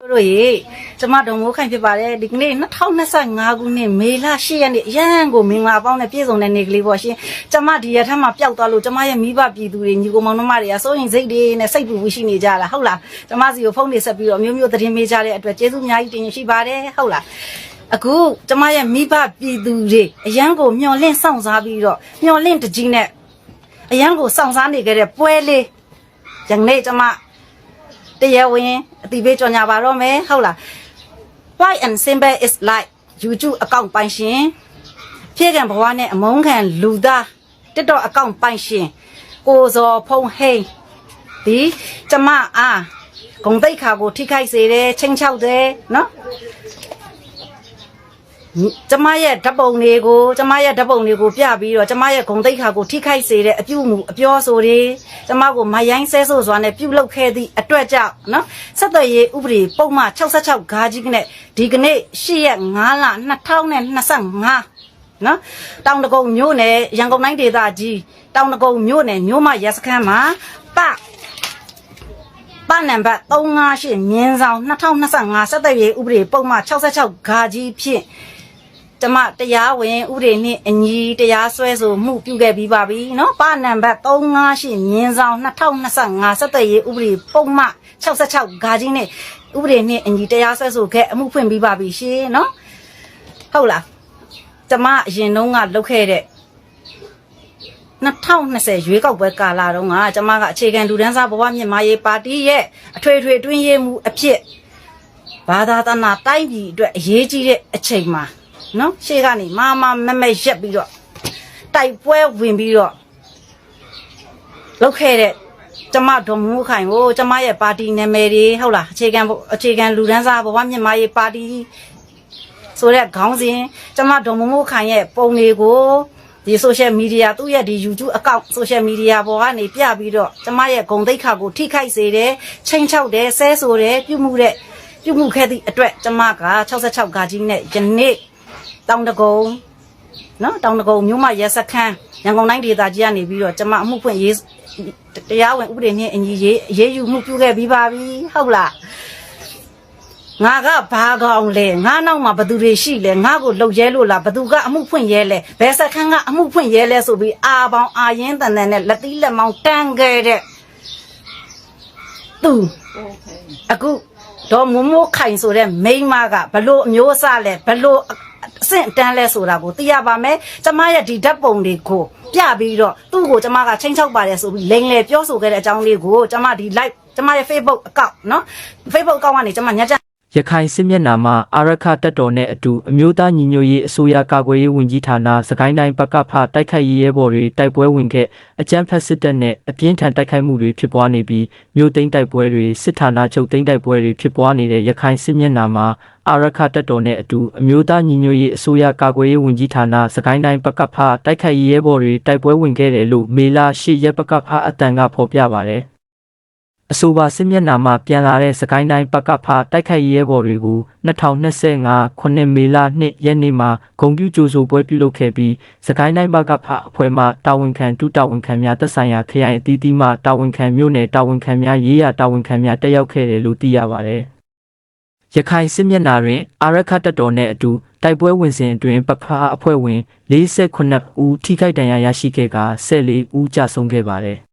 တို့ရေကျမတို့မိုးခိုင်ဖြစ်ပါတယ်ဒီကနေ့2025ခုနှစ်မေလ10ရက်နေ့အရန်ကိုမင်္ဂလာပေါင်းနဲ့ပြည့်စုံတဲ့နေ့ကလေးပေါ့ရှင်ကျမဒီရက်ထက်မှပျောက်သွားလို့ကျမရဲ့မိဘပြည်သူတွေညီကိုမောင်နှမတွေကစိုးရင်စိတ်တွေနဲ့စိတ်ပူပူရှိနေကြတာဟုတ်လားကျမစီကိုဖုန်းနေဆက်ပြီးတော့မျိုးမျိုးသတင်းမေးကြတဲ့အတွက်ကျေးဇူးအများကြီးတင်ရှိပါတယ်ဟုတ်လားအခုကျမရဲ့မိဘပြည်သူတွေအရန်ကိုမျောလင့်စောင့်စားပြီးတော့မျောလင့်တကြီးနဲ့အရန်ကိုစောင့်စားနေကြတဲ့ပွဲလေးယနေ့ကျမ တရားဝင်အတိပေးကြော်ညာပါတော့မယ်ဟုတ်လား Why and simple is like YouTube အကောင့်ပိုင်ရှင်ဖြည့်ကံဘဝနဲ့အမုန်းခံလူသားတက်တော့အကောင့်ပိုင်ရှင်ကိုဇော်ဖုံဟိန်းဒီကျမအားဂုံတိတ်ခါကိုထိခိုက်စေတယ်ချင်းချောက်တယ်နော် ကျမရဲ့ဓာတ်ပုံတွေကိုကျမရဲ့ဓာတ်ပုံတွေကိုပြပြီးတော့ကျမရဲ့ဂုံတိတ်ခါကိုထိခိုက်စေတဲ့အပြုမှုအပြောဆိုတွေကျမကိုမရိုင်းဆဲဆိုစွာနဲ့ပြုလုပ်ခဲ့သည့်အတွက်ကြောင့်နော်ဆက်သွယ်ရေးဥပဒေပုံမှန်66ဂါကြီးကနဲ့ဒီကနေ့8ရက်5လ2025နော်တောင်တကုံမြို့နယ်ရန်ကုန်တိုင်းဒေသကြီးတောင်တကုံမြို့နယ်မြို့မရက်စခန်းမှာပပနံပါတ်358မြင်းဆောင်2025ဆက်သွယ်ရေးဥပဒေပုံမှန်66ဂါကြီးဖြင့် ကျမတရားဝင်ဥပဒေနှင့်အညီတရားစွဲဆိုမှုပြုခဲ့ပြီးပါပြီเนาะပါနံပါတ်358မြင်းဆောင်2025စက်တရေးဥပဒေပုံမှ66ဂါကြီးနဲ့ဥပဒေနှင့်အညီတရားစွဲဆိုခဲ့အမှုဖွင့်ပြီးပါပြီရှင်เนาะဟုတ်လားကျမအရင်တုန်းကလုပ်ခဲ့တဲ့2020ရွေးကောက်ပွဲကာလတုန်းကကျမကအခြေခံလူဒန်းစားဘဝမြင့်မာရေးပါတီရဲ့အထွေထွေတွင်းရေးမှုအဖြစ် ဘာသာတနာတိုင်းပြည်အတွက်အရေးကြီးတဲ့အချိန်မှာ နော်ရှေ့ကနေမာမမမရက်ပြီးတော့တိုက်ပွဲဝင်ပြီးတော့လောက်ခဲ့တဲ့ကျမဒေါ်မိုးခိုင်ကိုကျမရဲ့ပါတီနာမည်တွေဟုတ်လားအခြေခံအခြေခံလူဒန်းစားဘဝမြင့်မာရေးပါတီဆိုတဲ့ခေါင်းစဉ်ကျမဒေါ်မိုးမိုးခိုင်ရဲ့ပုံတွေကိုဒီ social media သူ့ရဲ့ဒီ YouTube account social media ပေါ်ကနေပြပြီးတော့ကျမရဲ့ဂုံတိတ်ခါကိုထိခိုက်စေတယ်ချိန်ချောက်တယ်ဆဲဆိုတယ်ပြုမှုတဲ့ပြုမှုခဲ့သည့်အတွက်ကျမက66ဂါကြီးနဲ့ယနေ့ တောင်တကုံနော်တောင်တကုံမြို့မရဲစခန်းရန်ကုန်တိုင်းဒေသကြီးကနေပြီးတော့ကျမအမှုဖွင့်ရေးတရားဝင်ဥပဒေနဲ့အညီရေးရေးယူမှုပြုခဲ့ပြီးပါပြီဟုတ်လားငါကဘာကောင်လဲငါနောက်မှာဘသူတွေရှိလဲငါကိုလှုပ်ရဲလို့လားဘသူကအမှုဖွင့်ရဲလဲဘယ်စခန်းကအမှုဖွင့်ရဲလဲဆိုပြီးအာပေါင်းအာရင်တန်တန်နဲ့လက်သီးလက်မောင်းတန်းခဲ့တဲ့သူအခုဒေါ်မိုးမိုးခိုင်ဆိုတဲ့မိန်းမကဘလို့အမျိုးအစားလဲဘလို့ အဆင့်အတန်းလဲဆိုတာကိုသိရပါမယ်ကျမရဲ့ဒီဓာတ်ပုံတွေကိုပြပြီးတော့သူ့ကိုကျမကချင်းချောက်ပါတယ်ဆိုပြီးလိန်လေပြောဆိုခဲ့တဲ့အကြောင်းလေးကိုကျမဒီ live ကျမရဲ့ Facebook account နော် Facebook account ကနေကျမညကြ ရခိုင်စစ်မျက်နှာမှာအာရခတပ်တော်နဲ့အတူအမျိုးသားညီညွတ်ရေးအစိုးရကာကွယ်ရေးဝန်ကြီးဌာနစကိုင်းတိုင်းပကဖတိုက်ခိုက်ရေးရဲဘော်တွေတိုက်ပွဲဝင်ခဲ့အကြမ်းဖက်စစ်တပ်နဲ့အပြင်းထန်တိုက်ခိုက်မှုတွေဖြစ်ပွားနေပြီးမြို့သိမ်းတိုက်ပွဲတွေစစ်ဌာနချုပ်သိမ်းတိုက်ပွဲတွေဖြစ်ပွားနေတဲ့ရခိုင်စစ်မျက်နှာမှာအာရခတပ်တော်နဲ့အတူအမျိုးသားညီညွတ်ရေးအစိုးရကာကွယ်ရေးဝန်ကြီးဌာနစကိုင်းတိုင်းပကဖတိုက်ခိုက်ရေးရဲဘော်တွေတိုက်ပွဲဝင်ခဲ့တယ်လို့မေလာ၈ရက်ပကဖအတန်ကဖော်ပြပါတယ် အဆိုပါစစ်မျက်နှာမှာပြန်လာတဲ့စကိုင်းတိုင်းပကဖတိုက်ခိုက်ရေးရဲဘော်တွေကို2025ခုနှစ်မေလ2ရက်နေ့မှာဂုံပြူကြိုဆိုပွဲပြုလုပ်ခဲ့ပြီးစကိုင်းတိုင်းပကဖအဖွဲ့မှတာဝန်ခံဒုတာဝန်ခံများသက်ဆိုင်ရာခရိုင်အသီးသီးမှတာဝန်ခံမျိုးနယ်တာဝန်ခံများရေးရာတာဝန်ခံများတက်ရောက်ခဲ့တယ်လို့သိရပါတယ်။ရခိုင်စစ်မျက်နှာတွင်အာရခတပ်တော်နှင့်အတူတိုက်ပွဲဝင်စဉ်အတွင်းပကဖအဖွဲ့ဝင်48ဦးထိခိုက်ဒဏ်ရာရရှိခဲ့ကာ14ဦးကြာဆုံးခဲ့ပါတယ်။